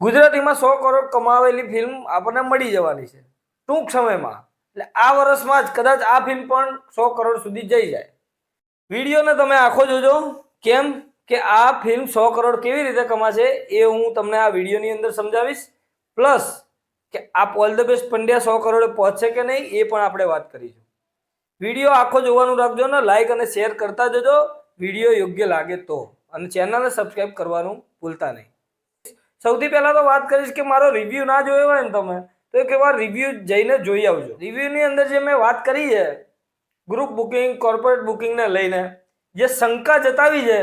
ગુજરાતીમાં સો કરોડ કમાવેલી ફિલ્મ આપણને મળી જવાની છે. ટૂંક સમયમાં. એટલે આ વર્ષમાં જ કદાચ આ ફિલ્મ પણ સો કરોડ સુધી જઈ જાય. વિડીયોને તમે આખો જોજો. કેમ કે આ ફિલ્મ સો કરોડ કેવી રીતે કમાશે એ હું તમને આ વિડીયોની અંદર સમજાવીશ. પ્લસ કે આ ઓલ ધ બેસ્ટ પંડ્યા સો કરોડે પહોંચશે કે નહીં એ પણ આપણે વાત કરીશું. વીડિયો આખો જોવાનું રાખજો ને લાઇક અને શેર કરતા જજો. વીડિયો યોગ્ય લાગે તો. અને ચેનલને સબસ્ક્રાઈબ કરવાનું ભૂલતા નહીં. સૌથી પહેલાં તો વાત કરીશ કે મારો રિવ્યૂ ના જોયો હોય ને તમે, તો એક વાર રિવ્યૂ જઈને જોઈ આવજો. રિવ્યૂની અંદર જે મેં વાત કરી છે ગ્રુપ બુકિંગ કોર્પોરેટ બુકિંગને લઈને, જે શંકા જતાવી છે,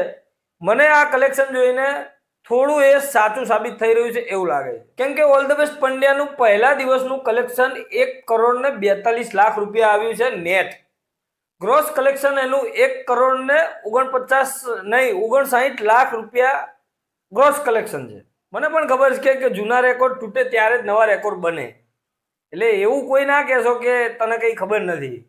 મને આ કલેક્શન જોઈને થોડું એ સાચું સાબિત થઈ રહ્યું છે એવું લાગે છે. કેમ કે ઓલ ધ બેસ્ટ પંડ્યાનું પહેલા દિવસનું કલેક્શન એક કરોડ ને બેતાલીસ લાખ રૂપિયા આવ્યું છે નેટ ગ્રોસ કલેક્શન એનું એક કરોડ ને ઓગણપચાસ નહીં ઓગણસાઠ લાખ રૂપિયા ગ્રોસ કલેક્શન છે. મને પણ ખબર છે કે જૂના રેકોર્ડ તૂટે ત્યારે જ નવા રેકોર્ડ બને. એટલે એવું કોઈ ના કહેશો કે તને કંઈ ખબર નથી.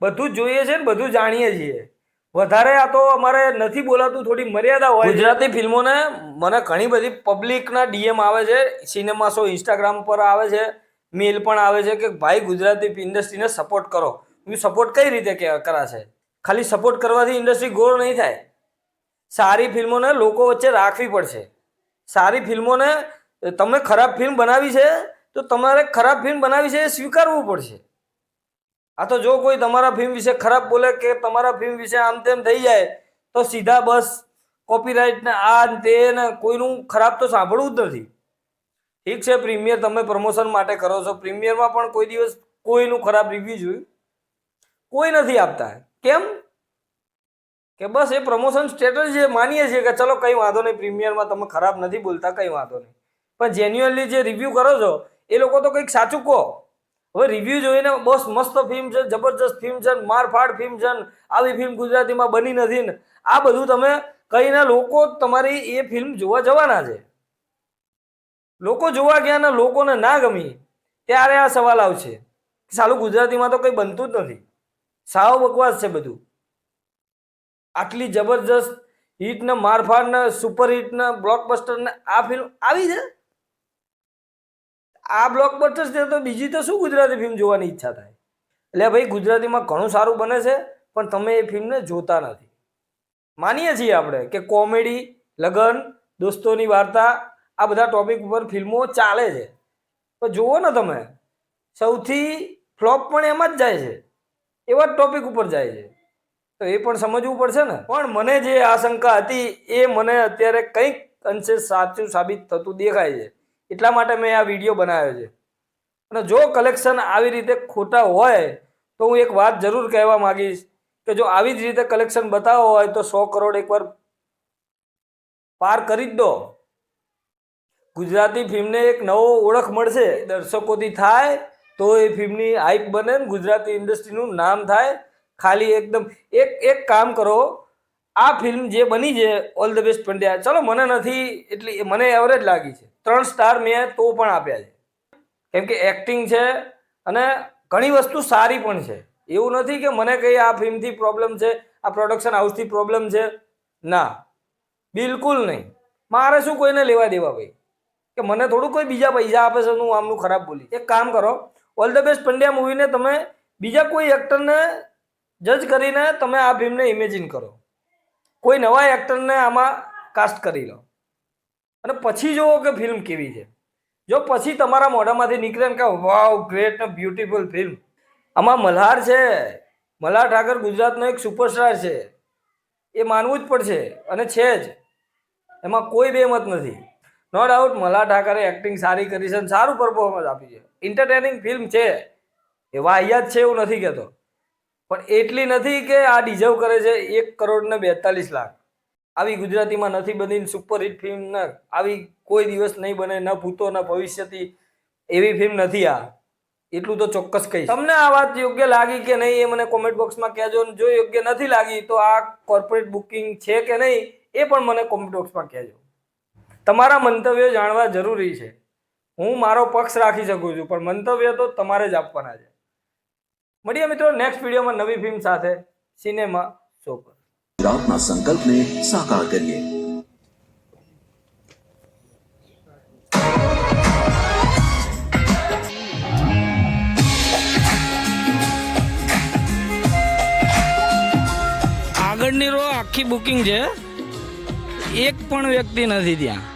બધું જોઈએ છે ને, બધું જાણીએ છીએ. વધારે આ તો અમારે નથી બોલાતું, થોડી મર્યાદા હોય. ગુજરાતી ફિલ્મોને મને ઘણી બધી પબ્લિકના ડીએમ આવે છે, સિનેમા શો ઇન્સ્ટાગ્રામ પર આવે છે, મેલ પણ આવે છે કે ભાઈ ગુજરાતી ઇન્ડસ્ટ્રીને સપોર્ટ કરો. હું સપોર્ટ કઈ રીતે કરાશે? ખાલી સપોર્ટ કરવાથી ઇન્ડસ્ટ્રી ગોળ નહીં થાય. સારી ફિલ્મોને લોકો વચ્ચે રાખવી પડશે. સારી ફિલ્મોને તમે ખરાબ ફિલ્મ બનાવી છે, તો તમારે ખરાબ ફિલ્મ બનાવી છે એ સ્વીકારવું પડશે. આ તો જો કોઈ તમારા ફિલ્મ વિશે ખરાબ બોલે કે તમારા ફિલ્મ વિશે આમ તેમ થઈ જાય, તો સીધા બસ કોપીરાઇટ ને આ તે ને કોઈનું ખરાબ તો સાંભળવું જ નથી. ઠીક છે, પ્રીમિયર તમે પ્રમોશન માટે કરો છો. પ્રીમિયરમાં પણ કોઈ દિવસ કોઈનું ખરાબ રિવ્યુ જોયું? કોઈ નથી આપતા. કેમ? કે બસ એ પ્રમોશન સ્ટેટસ જે માનીએ છીએ કે ચલો કંઈ વાંધો નહીં, પ્રીમિયરમાં તમે ખરાબ નથી બોલતા, કંઈ વાંધો નહીં. પણ જેન્યુઅલી જે રિવ્યૂ કરો છો, એ લોકો તો કંઈક સાચું કહો. હવે રિવ્યૂ જોઈને બસ મસ્ત ફિલ્મ છે, જબરજસ્ત ફિલ્મ છે, મારફાડ ફિલ્મ છે, આવી ફિલ્મ ગુજરાતીમાં બની નથી ને, આ બધું તમે કહીને લોકો તમારી એ ફિલ્મ જોવા જવાના છે. લોકો જોવા ગયા ને લોકોને ના ગમી, ત્યારે આ સવાલ આવશે સાલું ગુજરાતીમાં તો કંઈ બનતું જ નથી. સાવ બકવાસ છે બધું. આટલી જબરજસ્ત હિટ ને મારફાડ ને સુપર હિટ ને બ્લોકબસ્ટર ને આ ફિલ્મ આવી છે? આ બ્લોકબસ્ટર છે તો બીજી તો શું ગુજરાતી ફિલ્મ જોવાની ઈચ્છા થાય? એટલે ભાઈ, ગુજરાતીમાં ઘણું સારું બને છે, પણ તમે એ ફિલ્મને જોતા નથી. માનીએ છીએ આપણે કે કોમેડી, લગન, દોસ્તોની વાર્તા, આ બધા ટોપિક ઉપર ફિલ્મો ચાલે છે. પણ જુઓ ને તમે, સૌથી ફ્લોપ પણ એમાં જ જાય છે. એવા જ ટોપિક ઉપર જાય છે. તો એ પણ સમજવું પડશે ને? પણ મને જે આશંકા હતી, એ મને અત્યારે કંઈક અંશે સાચું સાબિત થતું દેખાય છે. એટલા માટે મેં આ વીડિયો બનાવ્યો છે. અને જો કલેક્શન આવી રીતે ખોટા હોય, તો હું એક વાત જરૂર કહેવા માંગીશ કે જો આવી જ રીતે કલેક્શન બતાવો હોય, તો સો કરોડ એકવાર પાર કરી જ દો. ગુજરાતી ફિલ્મને એક નવો ઓળખ મળશે. દર્શકોથી થાય, તો એ ફિલ્મની હાઈપ બને ગુજરાતી ઇન્ડસ્ટ્રીનું નામ થાય. ખાલી એકદમ એક એક કામ કરો. આ ફિલ્મ જે બની છે ઓલ ધ બેસ્ટ પંડ્યા ચલો મને નથી એટલી, મને એવરેજ લાગી છે. ત્રણ સ્ટાર મેં તો પણ આપ્યા છે. કેમ કે એક્ટિંગ છે અને ઘણી વસ્તુ સારી પણ છે. એવું નથી કે મને કંઈ આ ફિલ્મથી પ્રોબ્લેમ છે, આ પ્રોડક્શન હાઉસથી પ્રોબ્લેમ છે. ના, બિલકુલ નહીં. મારે શું કોઈને લેવા દેવા ભાઈ? કે મને થોડું કોઈ બીજા પૈસા આપે છે, હું આમનું ખરાબ બોલી. એક કામ કરો ઓલ ધ બેસ્ટ પંડ્યા મૂવીને તમે બીજા કોઈ એક્ટરને જજ કરીને તમે આ ફિલ્મને ઇમેજિન કરો. કોઈ નવા એક્ટરને આમાં કાસ્ટ કરી લો. અને પછી જુઓ કે ફિલ્મ કેવી છે. જો પછી તમારા મોઢામાંથી નીકળે ને કે વાવ ગ્રેટ ને બ્યુટીફુલ ફિલ્મ આમાં મલ્હાર છે. મલ્હાર ઠાકર ગુજરાતનો એક સુપરસ્ટાર છે. એ માનવું જ પડશે અને છે જ. એમાં કોઈ બેમત નથી. No doubt Malhar Thakare acting સારી કરી છે અને સારું પરફોર્મન્સ આપ્યું છે. એન્ટરટેનિંગ ફિલ્મ છે. એ જ છે એવું નથી કહેતો. પણ એટલી નથી કે આ ડિઝર્વ કરે છે, એક કરોડ ને બેતાલીસ લાખ. આવી ગુજરાતીમાં નથી બની સુપરહિટ ફિલ્મ ન આવી કોઈ દિવસ નહીં બને, ન ભૂતો, ન ભવિષ્યથી, એવી ફિલ્મ નથી આ. એટલું તો ચોક્કસ કહીશ. તમને આ વાત યોગ્ય લાગી કે નહીં એ મને કોમેન્ટ બોક્સમાં કહેજો જો યોગ્ય નથી લાગી તો આ કોર્પોરેટ બુકિંગ છે કે નહીં એ પણ મને કોમેન્ટ બોક્સમાં કહેજો. તમારા મંતવ્યો જાણવા જરૂરી છે. હું મારો પક્ષ રાખી શકું છું, પણ મંતવ્ય તો તમારે જ આપવાના છે. મળીએ મિત્રો નેક્સ્ટ વિડીયોમાં નવી ફિલ્મ સાથે સિનેમા શો પર. આપના સંકલ્પને સાકાર કરીએ. આગળની રો આખી બુકિંગ છે. એક પણ વ્યક્તિ નથી ત્યાં.